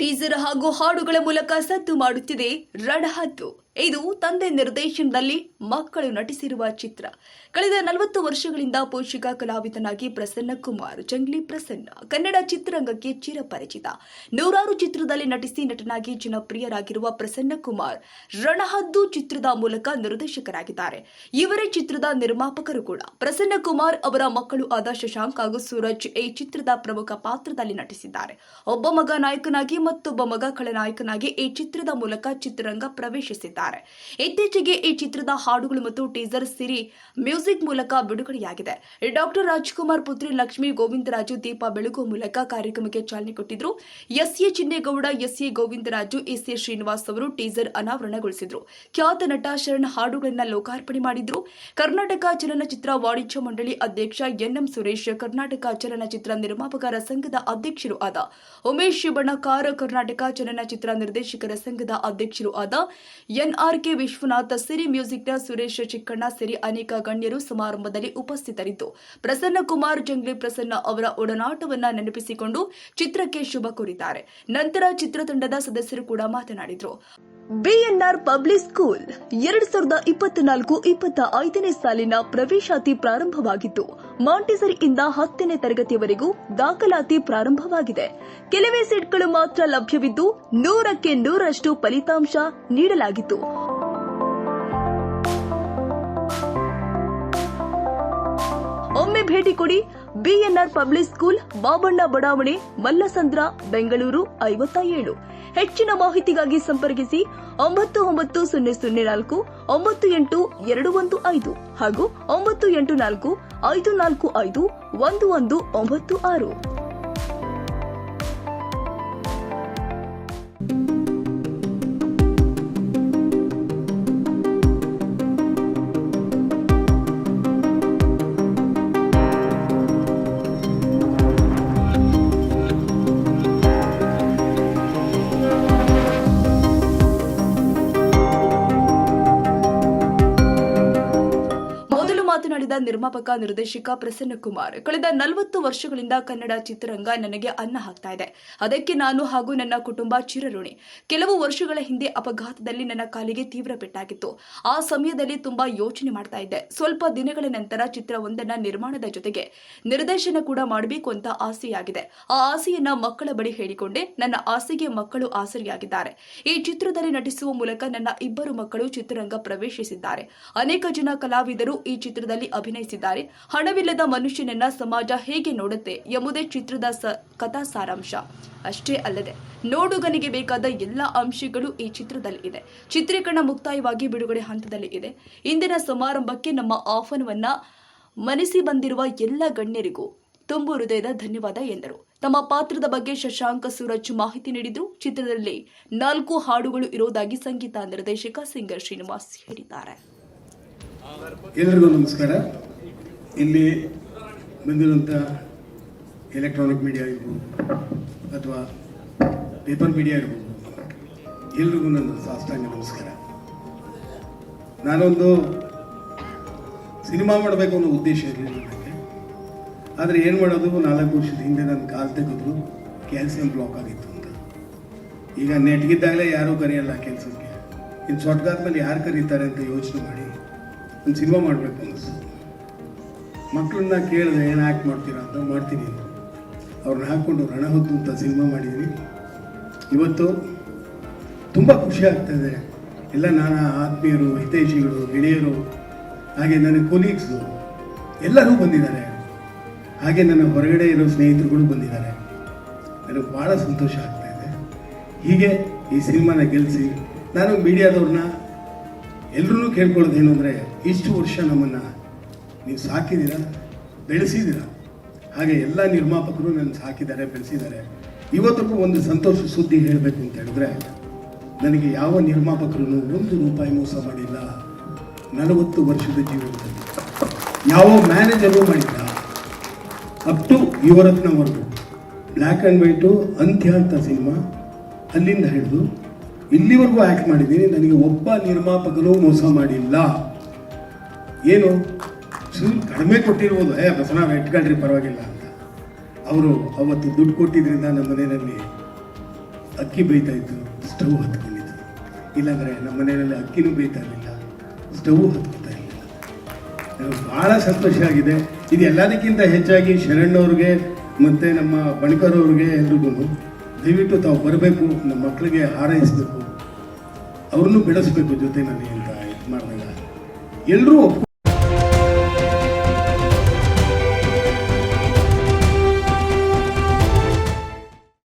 Teaser ಹಾಗೂ ಹಾಡುಗಳ ಮೂಲಕ ಸದ್ದು ಮಾಡುತ್ತಿದೆ ರಣಹದ್ದು. ಇದು ತಂದೆ ನಿರ್ದೇಶನದಲ್ಲಿ ಮಕ್ಕಳು ನಟಿಸಿರುವ ಚಿತ್ರ. ಕಳೆದ ನಲವತ್ತು ವರ್ಷಗಳಿಂದ ಪೋಷಕ ಕಲಾವಿದನಾಗಿ ಪ್ರಸನ್ನ ಕುಮಾರ್, ಜಂಗ್ಲಿ ಪ್ರಸನ್ನ, ಕನ್ನಡ ಚಿತ್ರರಂಗಕ್ಕೆ ಚಿರಪರಿಚಿತ. ನೂರಾರು ಚಿತ್ರದಲ್ಲಿ ನಟಿಸಿ ನಟನಾಗಿ ಜನಪ್ರಿಯರಾಗಿರುವ ಪ್ರಸನ್ನ ಕುಮಾರ್ ರಣಹದ್ದು ಚಿತ್ರದ ಮೂಲಕ ನಿರ್ದೇಶಕರಾಗಿದ್ದಾರೆ. ಇವರೇ ಚಿತ್ರದ ನಿರ್ಮಾಪಕರು ಕೂಡ. ಪ್ರಸನ್ನ ಕುಮಾರ್ ಅವರ ಮಕ್ಕಳು ಆದ ಶಶಾಂಕ್ ಹಾಗೂ ಸೂರಜ್ ಈ ಚಿತ್ರದ ಪ್ರಮುಖ ಪಾತ್ರದಲ್ಲಿ ನಟಿಸಿದ್ದಾರೆ. ಒಬ್ಬ ಮಗ ನಾಯಕನಾಗಿ ಮತ್ತೊಬ್ಬ ಮಗ ಖಳನಾಯಕನಾಗಿ ಈ ಚಿತ್ರದ ಮೂಲಕ ಚಿತ್ರರಂಗ ಪ್ರವೇಶಿಸಿದ್ದಾರೆ. ಇತ್ತೀಚೆಗೆ ಈ ಚಿತ್ರದ ಹಾಡುಗಳು ಮತ್ತು ಟೀಸರ್ ಸಿರಿ ಮ್ಯೂಸಿಕ್ ಮೂಲಕ ಬಿಡುಗಡೆಯಾಗಿದೆ. ಡಾಕ್ಟರ್ ರಾಜ್ಕುಮಾರ್ ಪುತ್ರಿ ಲಕ್ಷ್ಮಿ ಗೋವಿಂದರಾಜು ದೀಪ ಬೆಳಗುವ ಮೂಲಕ ಕಾರ್ಯಕ್ರಮಕ್ಕೆ ಚಾಲನೆ ಕೊಟ್ಟಿದ್ರು. S A Chinnegowda, S A Govindaraju, S A Srinivas ಅವರು ಟೀಸರ್ ಅನಾವರಣಗೊಳಿಸಿದ್ರು. ಖ್ಯಾತ ನಟ ಶರಣ್ ಹಾಡುಗಳನ್ನ ಲೋಕಾರ್ಪಣೆ ಮಾಡಿದ್ರು. ಕರ್ನಾಟಕ ಚಲನಚಿತ್ರ ವಾಣಿಜ್ಯ ಮಂಡಳಿ ಅಧ್ಯಕ್ಷ ಎನ್ ಎಂ ಸುರೇಶ್, ಕರ್ನಾಟಕ ಚಲನಚಿತ್ರ ನಿರ್ಮಾಪಕರ ಸಂಘದ ಅಧ್ಯಕ್ಷರು ಆದ ಉಮೇಶ್ ಬಣಕಾರ್ ಕರ್ನಾಟಕ ಚಲನಚಿತ್ರ ನಿರ್ದೇಶಕರ ಸಂಘದ ಅಧ್ಯಕ್ಷರು ಆದ ಎನ್ಆರ್ಕೆ ವಿಶ್ವನಾಥ್, ಸಿರಿ ಮ್ಯೂಸಿಕ್ನ ಸುರೇಶ್ ಚಿಕ್ಕಣ್ಣ, ಸೇರಿ ಅನೇಕ ಗಣ್ಯರು ಸಮಾರಂಭದಲ್ಲಿ ಉಪಸ್ಥಿತರಿದ್ದು, ಪ್ರಸನ್ನ ಕುಮಾರ್ ಜಂಗ್ಲಿ ಪ್ರಸನ್ನ ಅವರ ಒಡನಾಟವನ್ನ ನೆನಪಿಸಿಕೊಂಡು ಚಿತ್ರಕ್ಕೆ ಶುಭ ಕೋರಿದ್ದಾರೆ. ನಂತರ ಚಿತ್ರತಂಡದ ಸದಸ್ಯರು ಕೂಡ ಮಾತನಾಡಿದರು. ಬಿಎನ್ಆರ್ ಪಬ್ಲಿಕ್ ಸ್ಕೂಲ್ ಎರಡ್ ಸಾವಿರದ ಇಪ್ಪತ್ನಾಲ್ಕು ಇಪ್ಪತ್ತ ಐದನೇ ಸಾಲಿನ ಪ್ರವೇಶಾತಿ ಪ್ರಾರಂಭವಾಗಿತ್ತು. ಮಾಂಟಿಸರಿಯಿಂದ ಹತ್ತನೇ ತರಗತಿಯವರೆಗೂ ದಾಖಲಾತಿ ಪ್ರಾರಂಭವಾಗಿದೆ. ಕೆಲವೇ ಸೀಟ್ಗಳು ಮಾತ್ರ ಲಭ್ಯವಿದ್ದು ನೂರಕ್ಕೆ ನೂರಷ್ಟು ಫಲಿತಾಂಶ ನೀಡಲಾಗಿತ್ತು. ಒಮ್ಮೆ ಭೇಟಿ ಕೊಡಿ ಬಿಎನ್ಆರ್ ಪಬ್ಲಿಕ್ ಸ್ಕೂಲ್ ಬಾಬಣ್ಣ ಬಡಾವಣೆ, ಮಲ್ಲಸಂದ್ರ, ಬೆಂಗಳೂರು ಐವತ್ತ ಏಳು ಹೆಚ್ಚಿನ ಮಾಹಿತಿಗಾಗಿ ಸಂಪರ್ಕಿಸಿ ಒಂಬತ್ತು ಒಂಬತ್ತು ಸೊನ್ನೆ ಸೊನ್ನೆ ನಾಲ್ಕು, ಒಂಬತ್ತು ಎಂಟು ಎರಡು ಒಂದು ಐದು ಹಾಗೂ ಒಂಬತ್ತು ಎಂಟು ನಾಲ್ಕು, ಐದು ನಾಲ್ಕು ಐದು, ಒಂದು ಒಂದು ಒಂಬತ್ತು ಆರು. ಮಾತನಾಡಿದ ನಿರ್ಮಾಪಕ, ನಿರ್ದೇಶಕ ಪ್ರಸನ್ನ ಕುಮಾರ್. ಕಳೆದ ನಲವತ್ತು ವರ್ಷಗಳಿಂದ ಕನ್ನಡ ಚಿತ್ರರಂಗ ನನಗೆ ಅನ್ನ ಹಾಕ್ತಾ ಇದೆ. ಅದಕ್ಕೆ ನಾನು ಹಾಗೂ ನನ್ನ ಕುಟುಂಬ ಚಿರಋಣಿ. ಕೆಲವು ವರ್ಷಗಳ ಹಿಂದೆ ಅಪಘಾತದಲ್ಲಿ ನನ್ನ ಕಾಲಿಗೆ ತೀವ್ರ ಪೆಟ್ಟಾಗಿತ್ತು. ಆ ಸಮಯದಲ್ಲಿ ತುಂಬಾ ಯೋಚನೆ ಮಾಡ್ತಾ ಇದ್ದೆ. ಸ್ವಲ್ಪ ದಿನಗಳ ನಂತರ ಚಿತ್ರವೊಂದನ್ನ ನಿರ್ಮಾಣದ ಜೊತೆಗೆ ನಿರ್ದೇಶನ ಕೂಡ ಮಾಡಬೇಕು ಅಂತ ಆಸೆಯಾಗಿದೆ. ಆ ಆಸೆಯನ್ನ ಮಕ್ಕಳ ಬಳಿ ಹೇಳಿಕೊಂಡೆ. ನನ್ನ ಆಸೆಗೆ ಮಕ್ಕಳು ಆಸರಿಯಾಗಿದ್ದಾರೆ. ಈ ಚಿತ್ರದಲ್ಲಿ ನಟಿಸುವ ಮೂಲಕ ನನ್ನ ಇಬ್ಬರು ಮಕ್ಕಳು ಚಿತ್ರರಂಗ ಪ್ರವೇಶಿಸಿದ್ದಾರೆ. ಅನೇಕ ಜನ ಕಲಾವಿದರು ಈ ಚಿತ್ರದಲ್ಲಿ ಅಭಿನಯಿಸಿದ್ದಾರೆ. ಹಣವಿಲ್ಲದ ಮನುಷ್ಯನನ್ನ ಸಮಾಜ ಹೇಗೆ ನೋಡುತ್ತೆ ಎಂಬುದೇ ಚಿತ್ರದ ಕಥಾ ಸಾರಾಂಶ. ಅಷ್ಟೇ ಅಲ್ಲದೆ, ನೋಡುಗನಿಗೆ ಬೇಕಾದ ಎಲ್ಲ ಅಂಶಗಳು ಈ ಚಿತ್ರದಲ್ಲಿ ಇದೆ. ಚಿತ್ರೀಕರಣ ಮುಕ್ತಾಯವಾಗಿ ಬಿಡುಗಡೆ ಹಂತದಲ್ಲಿ ಇದೆ. ಇಂದಿನ ಸಮಾರಂಭಕ್ಕೆ ನಮ್ಮ ಆಹ್ವಾನವನ್ನ ಮನಿಸಿ ಬಂದಿರುವ ಎಲ್ಲ ಗಣ್ಯರಿಗೂ ತುಂಬು ಹೃದಯದ ಧನ್ಯವಾದ ಎಂದರು. ತಮ್ಮ ಪಾತ್ರದ ಬಗ್ಗೆ ಶಶಾಂಕ ಸೂರಜ್ ಮಾಹಿತಿ ನೀಡಿದ್ರು ಚಿತ್ರದಲ್ಲಿ ನಾಲ್ಕು ಹಾಡುಗಳು ಇರುವುದಾಗಿ ಸಂಗೀತ ನಿರ್ದೇಶಕ ಸಿಂಗರ್ ಶ್ರೀನಿವಾಸ್ ಹೇಳಿದ್ದಾರೆ. ಎಲ್ರಿಗೂ ನಮಸ್ಕಾರ. ಇಲ್ಲಿ ಬಂದಿರುವಂಥ ಎಲೆಕ್ಟ್ರಾನಿಕ್ ಮೀಡಿಯಾ ಇರ್ಬೋದು ಅಥವಾ ಪೇಪರ್ ಮೀಡಿಯಾ ಇರ್ಬೋದು, ಎಲ್ರಿಗೂ ನನ್ನ ಸಾಷ್ಟಾಂಗ ನಮಸ್ಕಾರ. ನಾನೊಂದು ಸಿನಿಮಾ ಮಾಡಬೇಕು ಅನ್ನೋ ಉದ್ದೇಶ ಇರಲಿಲ್ಲ ನನಗೆ. ಆದರೆ ಏನು ಮಾಡೋದು, ನಾಲ್ಕು ವರ್ಷದ ಹಿಂದೆ ನನ್ನ ಕಾಲು ತೆಗೆದ್ರು ಕ್ಯಾಲ್ಸಿಯಂ ಬ್ಲಾಕ್ ಆಗಿತ್ತು ಅಂತ. ಈಗ ನೆಟ್ಗಿದ್ದಾಗಲೇ ಯಾರೂ ಕರೆಯಲ್ಲ ಕೆಲಸಕ್ಕೆ ಇನ್ನು ಸೊಟ್ಗಾದ್ಮೇಲೆ ಯಾರು ಕರೀತಾರೆ ಅಂತ ಯೋಚನೆ ಮಾಡಿ ಒಂದು ಸಿನಿಮಾ ಮಾಡಬೇಕು ಅನ್ನಿಸ್ತು ಮಕ್ಕಳನ್ನ ಕೇಳಿದೆ ಏನು ಆ್ಯಕ್ಟ್ ಮಾಡ್ತೀರಾ ಅಂತ ಮಾಡ್ತೀನಿ. ಅಂತ ಅವ್ರನ್ನ ಹಾಕ್ಕೊಂಡು ರಣಹೊದ್ದು ಅಂತ ಸಿನಿಮಾ ಮಾಡಿದ್ದೀನಿ ಇವತ್ತು ತುಂಬ ಖುಷಿ ಆಗ್ತಾಯಿದೆ ಎಲ್ಲ ನಾನಾ ಆತ್ಮೀಯರು, ಹಿತೈಷಿಗಳು, ಗೆಳೆಯರು, ಹಾಗೆ ನನ್ನ ಕೊಲೀಗ್ಸು ಎಲ್ಲರೂ ಬಂದಿದ್ದಾರೆ. ಹಾಗೆ ನನ್ನ ಹೊರಗಡೆ ಇರೋ ಸ್ನೇಹಿತರುಗಳು ಬಂದಿದ್ದಾರೆ. ನನಗೆ ಭಾಳ ಸಂತೋಷ ಆಗ್ತಾ ಇದೆ. ಹೀಗೆ ಈ ಸಿನಿಮಾನ ಗೆಲ್ಲಿಸಿ ನಾನು ಮೀಡಿಯಾದವ್ರನ್ನ ಎಲ್ಲರೂ ಕೇಳ್ಕೊಳ್ಳೋದೇನು ಅಂದರೆ ಇಷ್ಟು ವರ್ಷ ನಮ್ಮನ್ನು ನೀವು ಸಾಕಿದ್ದೀರ? ಬೆಳೆಸಿದ್ದೀರ? ಹಾಗೆ ಎಲ್ಲ ನಿರ್ಮಾಪಕರು ನನ್ನ ಸಾಕಿದ್ದಾರೆ, ಬೆಳೆಸಿದ್ದಾರೆ. ಇವತ್ತಿಗೂ ಒಂದು ಸಂತೋಷ ಸುದ್ದಿ ಹೇಳಬೇಕು ಅಂತ ಹೇಳಿದ್ರೆ, ನನಗೆ ಯಾವ ನಿರ್ಮಾಪಕರು ಒಂದು ರೂಪಾಯಿ ಮೋಸ ಮಾಡಿಲ್ಲ, ನಲವತ್ತು ವರ್ಷದ ಜೀವನದಲ್ಲಿ. ಯಾವ ಮ್ಯಾನೇಜರು ಮಾಡಿಲ್ಲ. ಅಪ್ ಟು ಯುವರತ್ನವರೆಗೂ ಬ್ಲ್ಯಾಕ್ ಆ್ಯಂಡ್ ವೈಟು ಅಂತ್ಯ ಅಂತ ಸಿನಿಮಾ ಅಲ್ಲಿಂದ ಹಿಡಿದು ಇಲ್ಲಿವರೆಗೂ ಆ್ಯಕ್ಟ್ ಮಾಡಿದ್ದೀನಿ. ನನಗೆ ಒಬ್ಬ ನಿರ್ಮಾಪಕನು ಮೋಸ ಮಾಡಿಲ್ಲ. ಏನು? ಕಡಿಮೆ ಕೊಟ್ಟಿರ್ಬೋದು. ಏ ಬಸವರಾವ್ ಇಟ್ಕೊಳ್ರಿ ಪರವಾಗಿಲ್ಲ ಅಂತ. ಅವರು ಅವತ್ತು ದುಡ್ಡು ಕೊಟ್ಟಿದ್ದರಿಂದ ನಮ್ಮ ಮನೆಯಲ್ಲಿ ಅಕ್ಕಿ ಬೇಯ್ತಾ ಇತ್ತು. ಸ್ಟವ್ ಹತ್ಕೊಂಡಿದ್ದರು ಇಲ್ಲಾಂದರೆ ನಮ್ಮ ಮನೆಯಲ್ಲಿ ಅಕ್ಕಿನೂ ಬೇಯ್ತಾ ಇರಲಿಲ್ಲ. ಸ್ಟವ್ ಹತ್ಕೊತಾ ಇರಲಿಲ್ಲ. ನನಗೆ ಭಾಳ ಸಂತೋಷ ಆಗಿದೆ. ಇದು ಎಲ್ಲದಕ್ಕಿಂತ ಹೆಚ್ಚಾಗಿ ಶರಣ್ಣವ್ರಿಗೆ ಮತ್ತು ನಮ್ಮ ಬಣಕರವ್ರಿಗೆ ಎಲ್ರಿಗೂ ದಯವಿಟ್ಟು ತಾವು ಬರಬೇಕು ನಮ್ಮ ಮಕ್ಕಳಿಗೆ ಹಾರೈಸಬೇಕು ಅವ್ರನ್ನೂ ಬೆಳೆಸಬೇಕು ನನಗೆ ಅಂತ ಇದು ಮಾಡಿದಾಗ. ಎಲ್ಲರೂ